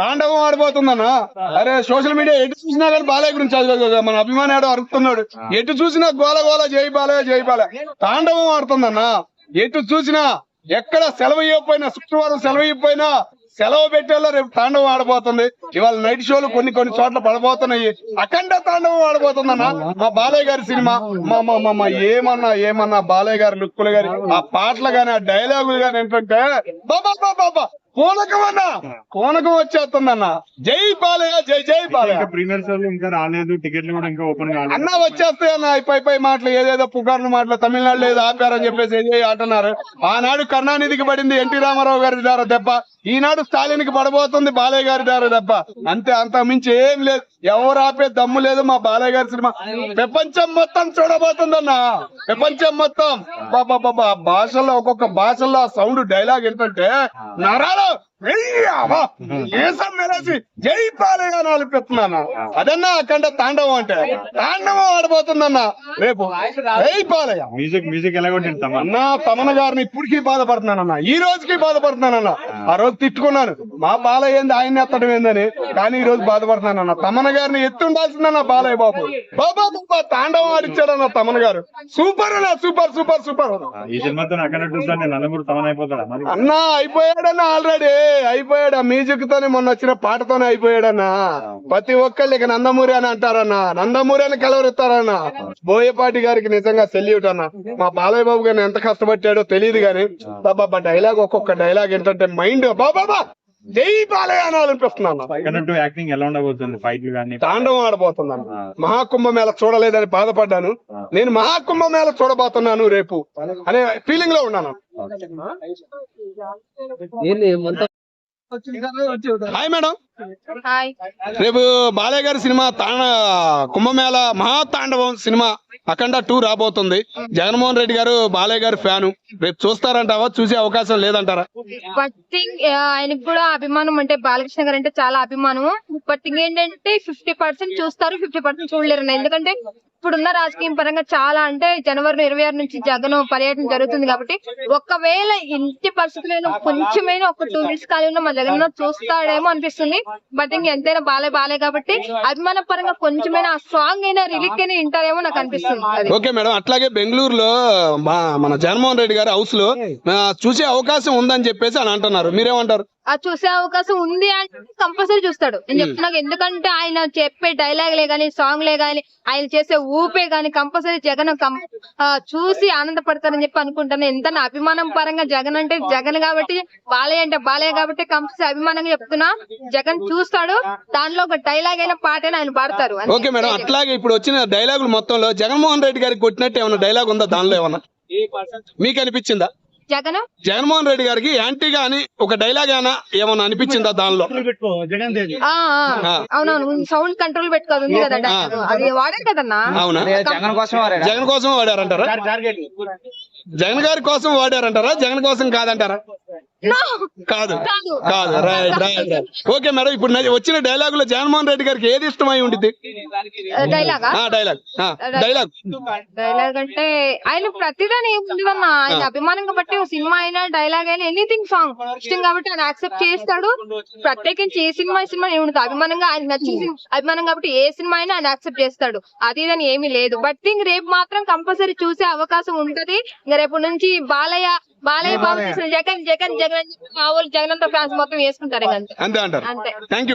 తాండవం ఆడిపోతుందన్న. అరే social media ఎటు చూసినా కానీ బాలయ్య గురించి చదువు మన అభిమానాడు అరుస్తున్నాడు ఎటు చూసినా గోల గోల జై బాలయ్య జై బాలయ్య. తాండవం ఆడుతుందన్న. ఎటు చూసినా ఎక్కడ సెలవు ఇవ్వకపోయినా శుక్రవారం సెలవు ఇవ్వకపోయినా సెలవు పెట్టేలా రేపు తాండవం ఆడబోతుంది. ఇవాళ నైట్ షోలు కొన్ని కొన్ని చోట్ల పడబోతున్నాయి. అఖండ తాండవం ఆడబోతుందన్న. మా బాలయ్య గారి సినిమా మా మా ఏమన్నా ఏమన్నా బాలయ్య గారి లుక్కులు గాని ఆ పాటలు గాని ఆ డైలాగులు గాని ఏంటంటే బాబా బాబా పూనకం అన్న పూనకం వచ్చేస్తుందన్న. జై బాలయ్య జై జై బాలయ్య. ప్రీమియర్ షోలు ఇంకా రాలేదు టికెట్లు కూడా ఇంకా ఓపెన్ కాలేదు. అన్న వచ్చేస్తాయి అన్న పై పై మాటలు ఏదేదో పుకార్లు మాటలు తమిళనాడులో ఏదో ఆపారని చెప్పేసి ఏదో అంటున్నారు ఆనాడు కరుణానిధికి పడింది ఎన్టీ రామారావు గారి ద్వారా దెబ్బ ఈనాడు స్టాలిన్కి పడబోతుంది బాలయ్య గారి ద్వారా దెబ్బ. అంతే అంత మించి ఏం లేదు. ఎవరు ఆపే దమ్ము లేదు మా బాలయ్య గారి సినిమా. ప్రపంచం మొత్తం చూడబోతుందన్న. ప్రపంచం మొత్తం. బాబా బాబా భాషల్లో ఒక్కొక్క భాషల్లో సౌండ్ డైలాగ్ ఏంటంటే నరాలు! మెలేసి జై బాలయ్య అని అనిపిస్తున్నాను అదన్నా అఖండ తాండవం అంటే. తాండవం ఆడబోతుందన్న. రేపు జై బాలయ్య మ్యూజిక్ మ్యూజిక్ ఎలా అన్న తమన గారిని ఇప్పటికీ బాధపడుతున్నానన్న. ఈ రోజుకి బాధపడుతున్నానన్న. ఆ. రోజు తిట్టుకున్నాను. మా బాలయ్య ఏంది ఆయన ఎత్తడం ఏందని. కానీ ఈ రోజు బాధపడుతున్నానన్న. తమన గారిని ఎత్తుండాల్సిందన్న బాలయ్య బాబు. బాబా బాబా తాండవం ఆడిచ్చాడన్న తమన గారు. సూపర్ అన్న సూపర్ సూపర్ సూపర్. ఈ సినిమాతో అక్కడ అన్న అయిపోయాడన్న ఆల్రెడీ. అయిపోయాడు ఆ మ్యూజిక్ తోనే మొన్న వచ్చిన పాటతోనే అయిపోయాడన్న. ప్రతి ఒక్కళ్ళు ఇక నందమూరి అని అంటారన్న. నందమూరి అని కలవరిస్తారన్న. బోయపాటి గారికి నిజంగా సెల్యూట్ అన్న. మా బాలయ్య బాబు గారిని ఎంత కష్టపడ్డాడో తెలియదు గాని బాబా డైలాగ్ ఒక్కొక్క డైలాగ్ ఏంటంటే మైండ్ బాబా జై బాలయ్య అని అనిపిస్తున్నాను తాండవం ఆడబోతున్నాను మహాకుంభ మేళ చూడలేదని బాధపడ్డాను. నేను మహాకుంభ మేళ చూడబోతున్నాను రేపు. అనే ఫీలింగ్లో ఉన్నాను. Hi madam. రేపు బాలయ్య గారి సినిమా తాండ కుంభమేళ మహాతాండవం సినిమా అఖండ టూ రాబోతుంది. జగన్మోహన్ రెడ్డి గారు బాలయ్య గారి ఫ్యాను. రేపు చూస్తారంటావా? చూసే అవకాశం లేదంటారా? బట్ థింగ్ ఆయనకు కూడా అభిమానం అంటే బాలకృష్ణ గారు అంటే చాలా అభిమానం. బట్ థింగ్ ఏంటంటే ఫిఫ్టీ పర్సెంట్ చూస్తారు ఫిఫ్టీ పర్సెంట్ చూడలేరు ఎందుకంటే ఇప్పుడున్న రాజకీయం పరంగా చాలా అంటే జనవరి ఇరవై ఆరు నుంచి జగన్ పర్యటన జరుగుతుంది కాబట్టి ఒకవేళ ఇంటి పరిస్థితుల్లో కొంచెమైనా ఒక టూ మినిట్స్ ఖాళీ ఉన్న మా జగన్ చూస్తాడేమో అనిపిస్తుంది. బట్ ఇంక ఎంతైనా బాలే బాలే కాబట్టి అభిమాన పరంగా కొంచెమైనా సాంగ్ అయినా రిలీక్ అయినా వింటారేమో నాకు అనిపిస్తుంది. ఓకే మేడం అట్లాగే బెంగళూరులో మన జగన్మోహన్ రెడ్డి గారి హౌస్లో చూసే అవకాశం ఉందని చెప్పేసి అని అంటున్నారు. మీరేమంటారు? ఆ చూసే అవకాశం ఉంది అంటే కంపల్సరీ చూస్తాడు. నేను చెప్తున్నాను ఎందుకంటే ఆయన చెప్పే డైలాగ్లే గానీ సాంగ్లే గానీ ఆయన చేసే ఊపే గానీ కంపల్సరీ జగన్ చూసి ఆనందపడతారని చెప్పి అనుకుంటాను. ఎంత అభిమానం పరంగా జగన్ అంటే జగన్ కాబట్టి బాలయ్య అంటే బాలయ్య కాబట్టి కంపల్సరీ అభిమానంగా చెప్తున్నా. జగన్ చూస్తాడు దానిలో ఒక డైలాగ్ అయినా పాట ఆయన పాడతారు. ఓకే మేడం అట్లాగే ఇప్పుడు వచ్చిన డైలాగులు మొత్తంలో జగన్మోహన్ రెడ్డి గారికి కొట్టినట్టు ఏమైనా డైలాగ్ ఉందా దానిలో ఏమన్నా? మీకు అనిపించిందా? జగన్? జగన్మోహన్ రెడ్డి గారికి యాంటీగా అని ఒక డైలాగ్ అయినా ఏమన్నా అనిపించిందా దానిలో. అవునవును సౌండ్ కంట్రోల్ పెట్టుకోదు ఉంది కదా dialogue. అది వాడారు కదన్నా? అవునా? జగన్ కోసం? జగన్ కోసం వాడారంటారా? జగన్ గారి కోసం వాడారంటారా? జగన్ కోసం కాదంటారా. కాదు. కాదు. రైట్ రైట్ ఓకే మేడం ఇప్పుడు వచ్చిన డైలాగ్లో జగన్మోహన్ రెడ్డి గారికి ఏది ఇష్టమై ఉంటుంది డైలాగా? డైలాగ్. డైలాగ్. డైలాగ్. అంటే ఆయన ప్రతిదాని ఏముండదన్న ఆయన అభిమానంగా బట్టి ఓ సినిమా అయినా డైలాగ్ అయినా ఎనీథింగ్ సాంగ్ ఇష్టం కాబట్టి ఆయన యాక్సెప్ట్ చేస్తాడు. ప్రత్యేకించి ఏ సినిమా సినిమా ఏముండదు అభిమానంగా ఆయన నచ్చిన అభిమానం కాబట్టి ఏ సినిమా అయినా ఆయన యాక్సెప్ట్ చేస్తాడు. అది ఏమీ లేదు. బట్ థింగ్ రేపు మాత్రం కంపల్సరీ చూసే అవకాశం ఉంటది. ఇంకా రేపు నుంచి బాలయ్య బాలయ్య బాబు చేసిన జగన్ జగన్ జగన్ అని చెప్పి మా వాళ్ళు జగన్ అంతా ఫ్యాన్స్ మొత్తం వేసుకుంటారు అంతే అంటారు థ్యాంక్